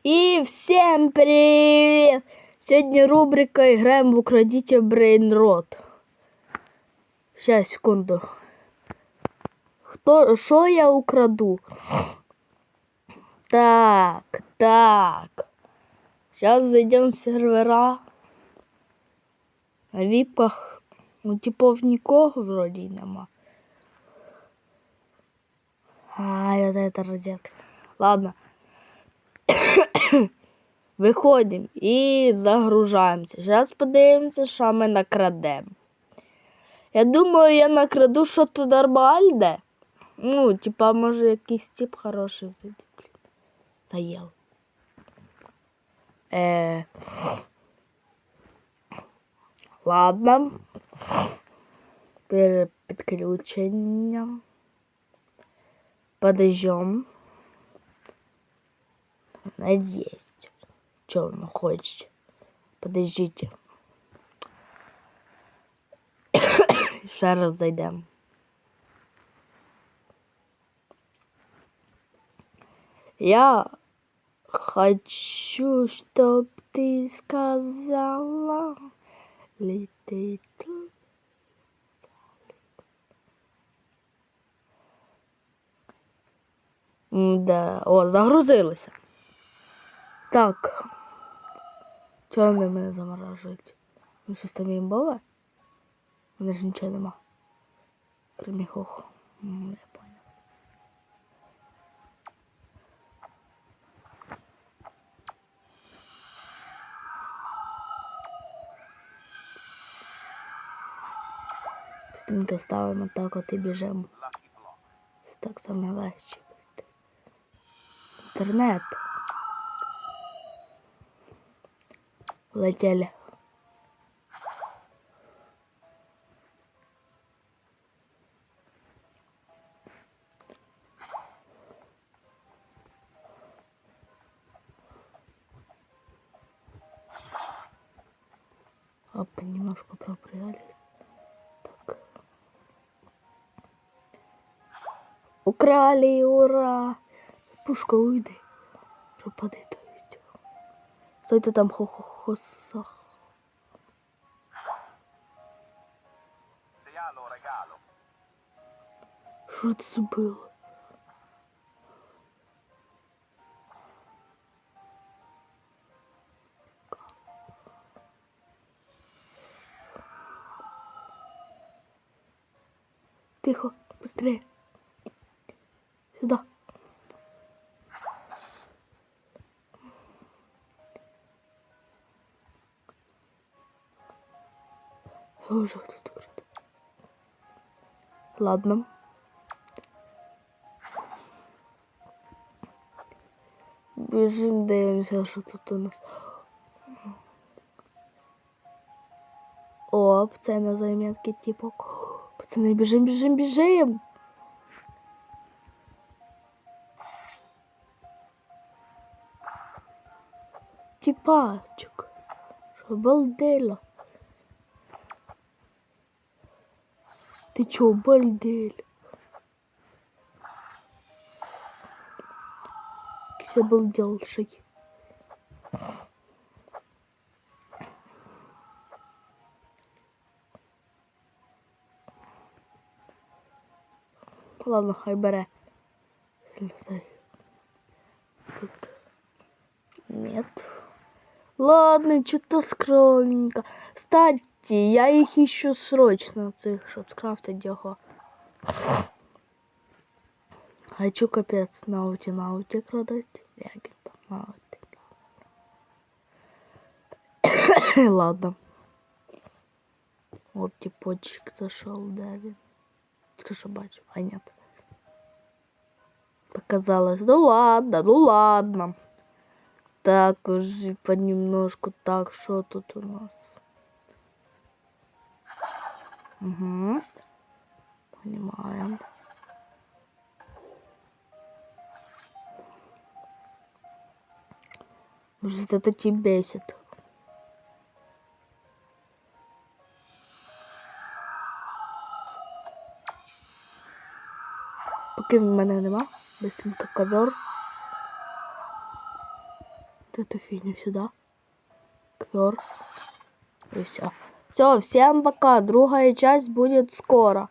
І всім привіт! Сьогодні рубрика «Играем в Украдите Брейнрот». Сейчас, секунду. Хто, що я украду? Так, так. Сейчас зайдем в сервера. На випках, ну, типов нікого вроді й нема. Ай, вот это розетка. Ладно. Виходимо і загружаємося. Зараз подивимося, що ми накрадемо. Я думаю, я накраду щось нормальне. Ну, типа, може, якийсь тип хороший зайде. блін. Заїв. Е... Ладно. Перепідключення. Подождем. Есть. Что он хочет? Подождите. Ще раз. Я хочу, чтоб ты сказала лететь тут. Да, о, загрузилося. Так. Чого вони мене заморажують? Ну щось там імбове? У мене ж нічого нема. Крім хоху. Я понял. Быстренько ставимо так от і біжимо. Так саме легче. Інтернет. Летели. Опа, немножко пропрягались. Так. Украли, ура! Пушка, уйди. Пропади, то есть. Стойте там хо-хо-хоса. Regalo. Що це було? Тихо, быстрее. Сюда. Боже, тут круто. Ладно. Біжим, дивимося, що тут у нас. Оп, це на замітки типок. Пацани, біжим, біжим, біжим. Типачок. Що Балдело. Ти чо, балдель? Якийсь обалдевший. Ладно, хай бере. Тут нет. Ладно, что-то скромненько. Кстати, я их ищу срочно, цих, щоб скрафтити його. Хочу капець науті науті крадати. Як він там науті. Ладно. Вот типочек зашел, да, він. Тільки що бачу, а нет. Показалось. Ну ладно, ну ладно. Так, уже понемножку. Так, что тут у нас? Угу. Понимаем. Может, это тебя бесит? Поки в мене нема, быстренько ковер. Вот эту фигню сюда. Квер. И все. Все, всем пока. Другая часть будет скоро.